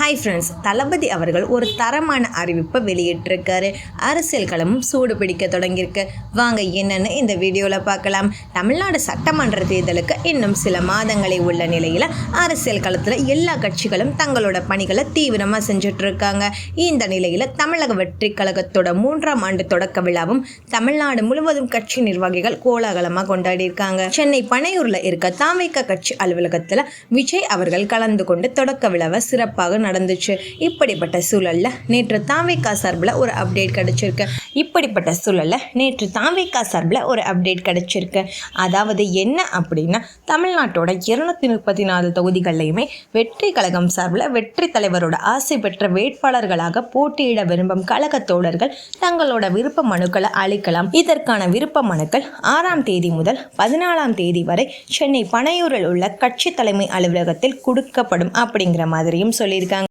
Hi friends தளபதி அவர்கள் ஒரு தரமான அறிவிப்பை வெளியிட்டிருக்காரு. அரசியல் களமும் சூடு பிடிக்க தொடங்கியிருக்கு. வாங்க என்னன்னு இந்த வீடியோவில் பார்க்கலாம். தமிழ்நாடு சட்டமன்ற தேர்தலுக்கு இன்னும் சில மாதங்களே உள்ள நிலையில் அரசியல் களத்தில் எல்லா கட்சிகளும் தங்களோட பணிகளை தீவிரமாக செஞ்சிட்ருக்காங்க இந்த நிலையில் தமிழக வெற்றி கழகத்தோட மூன்றாம் ஆண்டு தொடக்க விழாவும் தமிழ்நாடு முழுவதும் கட்சி நிர்வாகிகள் கோலாகலமாக கொண்டாடி இருக்காங்க சென்னை பனையூரில் இருக்க தாமிக கட்சி அலுவலகத்தில் விஜய் அவர்கள் கலந்து கொண்டு தொடக்க விழாவை சிறப்பாக நடந்துச்சு. இப்படிப்பட்ட சூழல்ல நேற்று தாவேக்கா சார்பில் ஒரு அப்டேட் கிடச்சிருக்கு. இப்படிப்பட்ட சூழலில் நேற்று தாவேக்கா சார்பில் ஒரு அப்டேட் கிடைச்சிருக்கு. அதாவது என்ன அப்படின்னா தமிழ்நாட்டோட இருநூத்தி முப்பத்தி நாலு தொகுதிகள்லையுமே வெற்றி கழகம் சார்பில் வெற்றி தலைவரோட ஆசை பெற்ற வேட்பாளர்களாக போட்டியிட விரும்பும் கழக தோழர்கள் தங்களோட விருப்ப மனுக்களை அளிக்கலாம். இதற்கான விருப்ப மனுக்கள் ஆறாம் தேதி முதல் பதினாலாம் தேதி வரை சென்னை பனையூரில் உள்ள கட்சி தலைமை அலுவலகத்தில் கொடுக்கப்படும் அப்படிங்கிற மாதிரியும் சொல்லியிருக்காங்க.